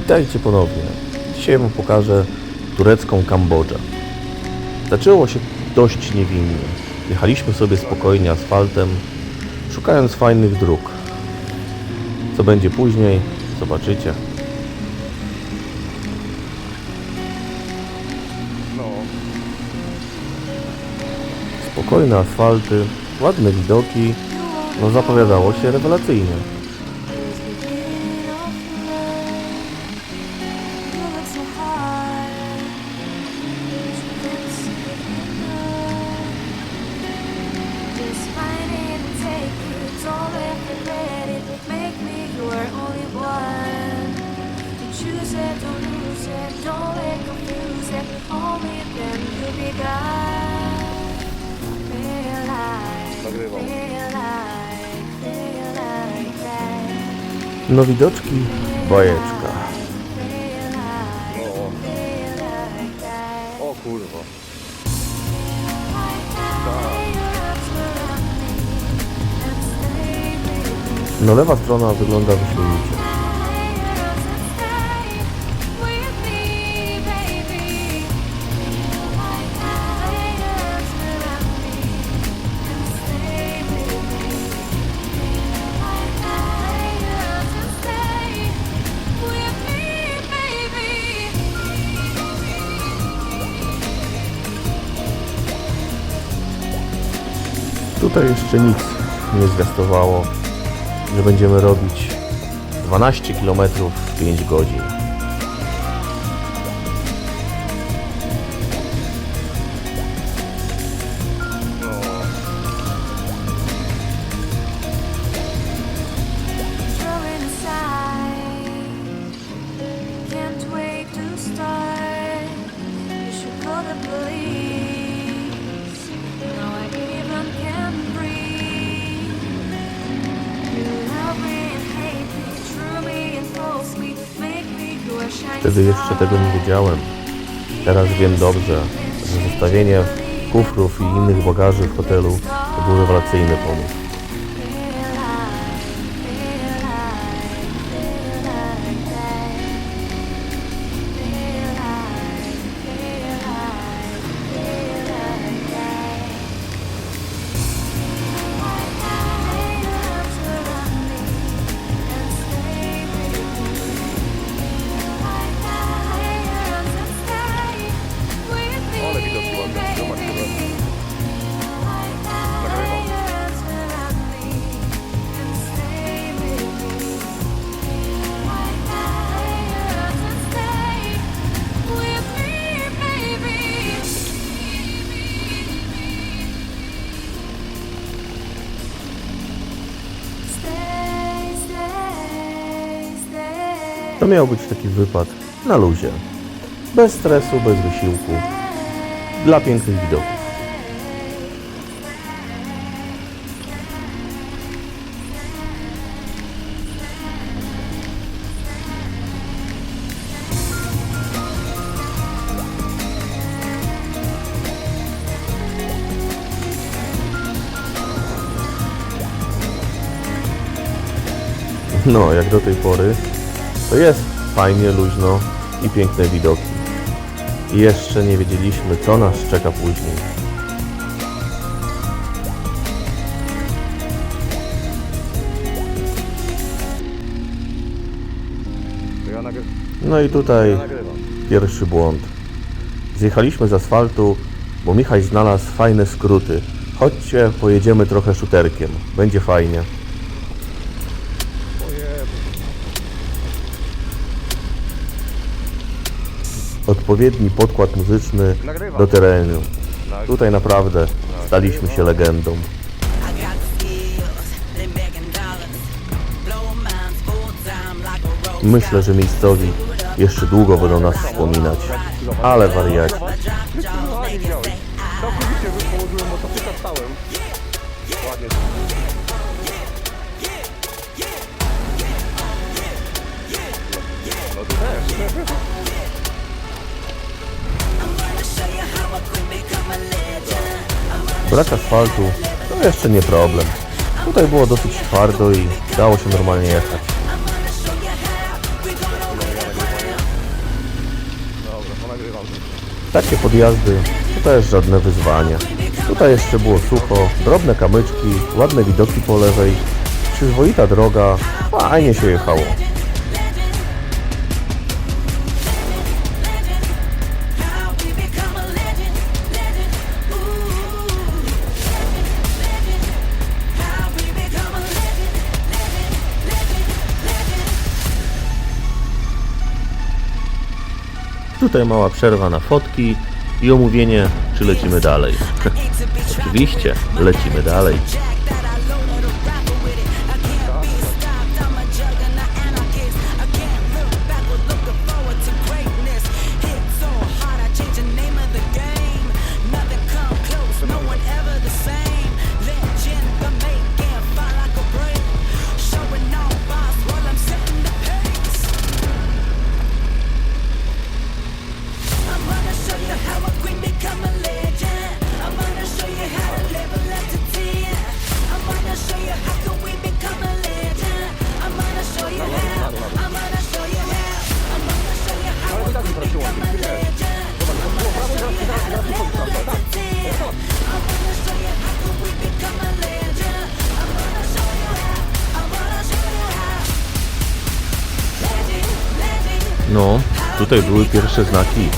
Witajcie ponownie. Dzisiaj Wam pokażę turecką Kambodżę. Zaczęło się dość niewinnie. Jechaliśmy sobie spokojnie asfaltem, szukając fajnych dróg. Co będzie później, zobaczycie. Spokojne asfalty, ładne widoki, no zapowiadało się rewelacyjnie. Choose it, don't lose it, don't let confuse it. Only then you'll be God. Feel like, nagrywam. feel like, feel like that. No widoczki, bajeczka. O kurwa. No lewa strona wygląda wyśmienicie. Tutaj jeszcze nic nie zwiastowało, że będziemy robić 12 km w 5 godzin. Wtedy jeszcze tego nie wiedziałem. Teraz wiem dobrze, że zostawienie kufrów i innych bagaży w hotelu to był rewelacyjny pomysł. To miał być taki wypad na luzie. Bez stresu, bez wysiłku. Dla pięknych widoków. No, jak do tej pory, to jest fajnie, luźno i piękne widoki. I jeszcze nie wiedzieliśmy, co nas czeka później. No i tutaj pierwszy błąd. Zjechaliśmy z asfaltu, bo Michał znalazł fajne skróty. Chodźcie, pojedziemy trochę szuterkiem. Będzie fajnie. Odpowiedni podkład muzyczny do terenu. Tutaj naprawdę staliśmy się legendą. Myślę, że miejscowi jeszcze długo będą nas wspominać. Ale wariaci. Całkowicie. Brak asfaltu to jeszcze nie problem. Tutaj było dosyć twardo i dało się normalnie jechać. Takie podjazdy to też żadne wyzwanie. Tutaj jeszcze było sucho, drobne kamyczki, ładne widoki po lewej, przyzwoita droga, fajnie się jechało. Tutaj mała przerwa na fotki i omówienie, czy lecimy dalej. Oczywiście, lecimy dalej. No, tutaj były pierwsze znaki,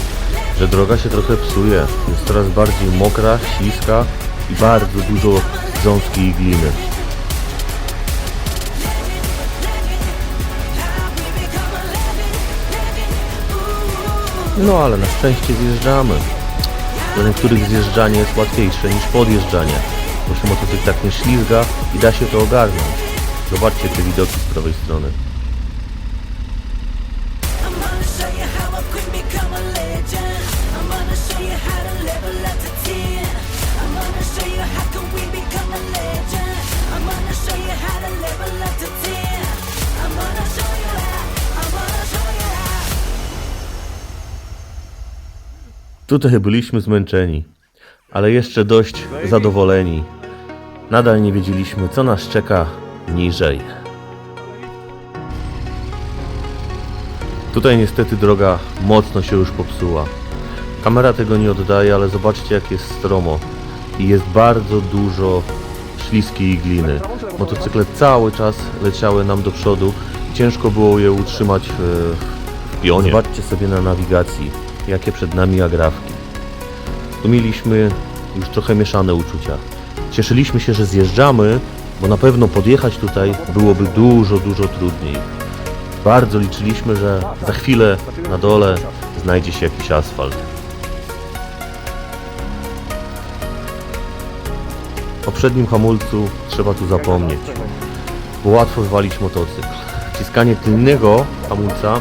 że droga się trochę psuje. Jest coraz bardziej mokra, śliska i bardzo dużo grząski i gliny. No ale na szczęście zjeżdżamy. Dla niektórych zjeżdżanie jest łatwiejsze niż podjeżdżanie, bo się motocykl tak nie ślizga i da się to ogarnąć. Zobaczcie te widoki z prawej strony. Tutaj byliśmy zmęczeni, ale jeszcze dość zadowoleni. Nadal nie wiedzieliśmy, co nas czeka niżej. Tutaj niestety droga mocno się już popsuła. Kamera tego nie oddaje, ale zobaczcie jak jest stromo. I jest bardzo dużo śliskiej gliny. Motocykle cały czas leciały nam do przodu. Ciężko było je utrzymać w, pionie. Zobaczcie sobie na nawigacji, jakie przed nami agrafki. Tu mieliśmy już trochę mieszane uczucia. Cieszyliśmy się, że zjeżdżamy, bo na pewno podjechać tutaj byłoby dużo, dużo trudniej. Bardzo liczyliśmy, że za chwilę na dole znajdzie się jakiś asfalt. O przednim hamulcu trzeba tu zapomnieć, bo łatwo wywalić motocykl. Wciskanie tylnego hamulca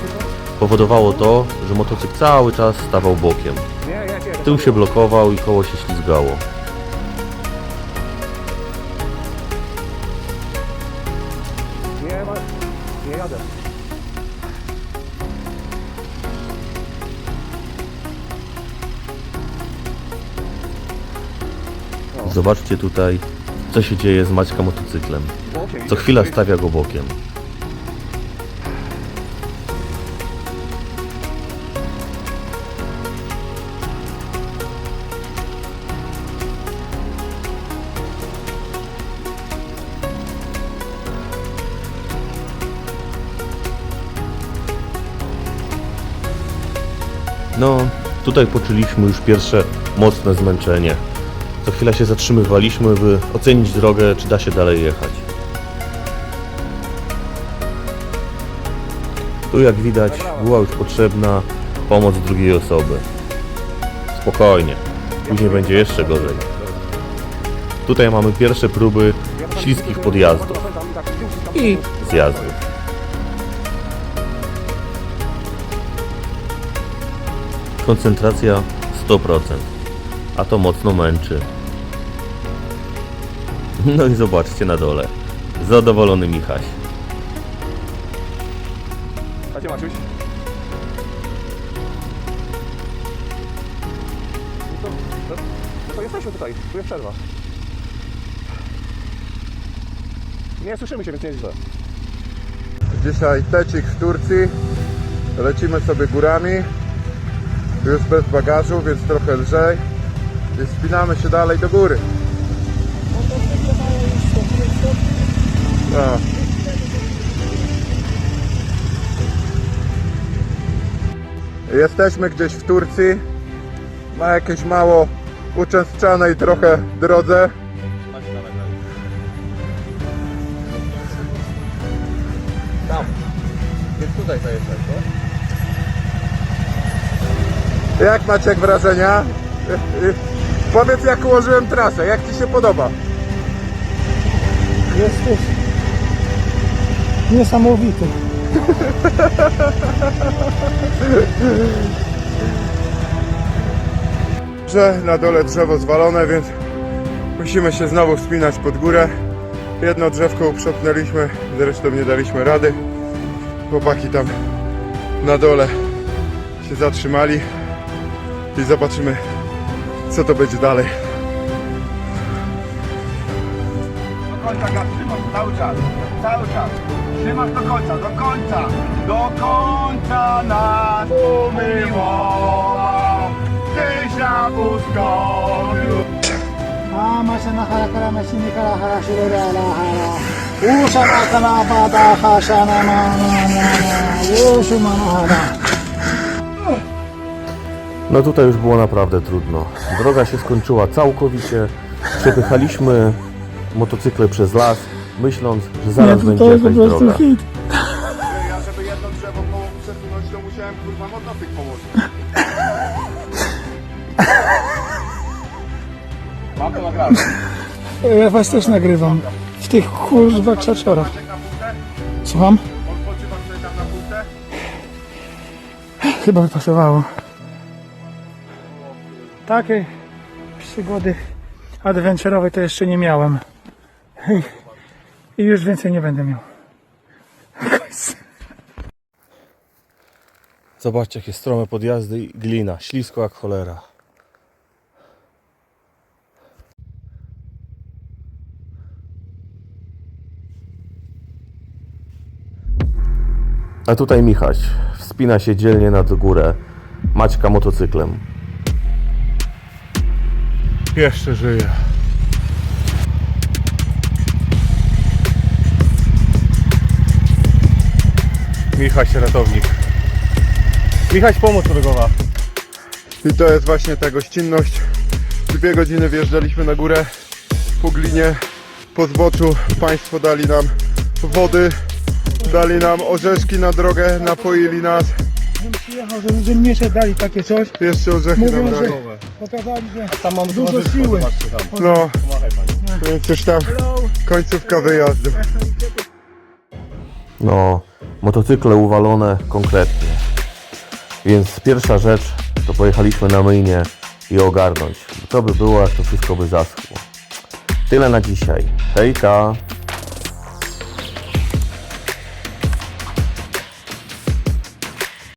powodowało to, że motocykl cały czas stawał bokiem. Tył się blokował i koło się ślizgało. Nie. Zobaczcie tutaj, co się dzieje z Maćka motocyklem. Co chwila stawia go bokiem. No, tutaj poczuliśmy już pierwsze mocne zmęczenie. Co chwila się zatrzymywaliśmy, by ocenić drogę, czy da się dalej jechać. Tu jak widać była już potrzebna pomoc drugiej osoby. Spokojnie, później będzie jeszcze gorzej. Tutaj mamy pierwsze próby śliskich podjazdów i zjazdów. Koncentracja 100%, a to mocno męczy. No i zobaczcie na dole. Zadowolony Michaś. Gdzie Maciuś? No to, no to jesteśmy tutaj. Tu jest przerwa. Nie słyszymy się, więc nie jest źle. Dzisiaj tecik w Turcji. Lecimy sobie górami. Już bez bagażu, więc trochę lżej. I wspinamy się dalej do góry. No. Jesteśmy gdzieś w Turcji. Na jakiejś mało uczęszczanej trochę drodze. Więc tutaj zajeżdżać, no? Jak Maciek wrażenia? Powiedz jak ułożyłem trasę, jak Ci się podoba? Jesteś niesamowity. Że na dole drzewo zwalone, więc musimy się znowu wspinać pod górę. Jedno drzewko uprzątnęliśmy, zresztą nie daliśmy rady. Chłopaki tam na dole się zatrzymali i zobaczymy, co to będzie dalej. Do końca gaz trzymasz, cały czas, cały czas. Trzymasz do końca, do końca, do końca nas umiłował. Tyś na pustkowiu. Mama się na harakara, masiny kara, hara, shurera, la, hara. Usza, makala, pada, hasza, na, ma, na, na, na, uszu, ma, na, na. No tutaj już było naprawdę trudno. Droga się skończyła całkowicie. Przepychaliśmy motocykle przez las, myśląc, że zaraz będzie jakaś droga. hit. Ja żeby jedno drzewo koło przesunąć to musiałem kurwa motocykl położyć. Mam to naprawdę. Ja was też nagrywam. W tych kurwa krzaczorach. Maciek na półkę? Słucham? Odpoczywasz sobie tam na półkę? Chyba by pasowało. Takiej przygody adventurowej to jeszcze nie miałem. I, i już więcej nie będę miał. Zobaczcie, jakie strome podjazdy i glina, ślisko jak cholera. A tutaj Michaś wspina się dzielnie nad górę, Maćka motocyklem. Jeszcze żyję. Michaś ratownik. Michaś pomoc drogowa. I to jest właśnie ta gościnność. Dwie godziny wjeżdżaliśmy na górę po glinie, po zboczu. Państwo dali nam wody, dali nam orzeszki na drogę, napoili nas. Przyjechał, żeby dziennicze dali takie coś. Jeszcze orzechy nam Mówią, że dali. pokazali, że Tam mam dużo siły. No, więc już tam końcówka wyjazdu. No, motocykle uwalone konkretnie. Więc pierwsza rzecz to pojechaliśmy na myjnię i ogarnąć. Co by było, jak to wszystko by zaschło. Tyle na dzisiaj. Hejka!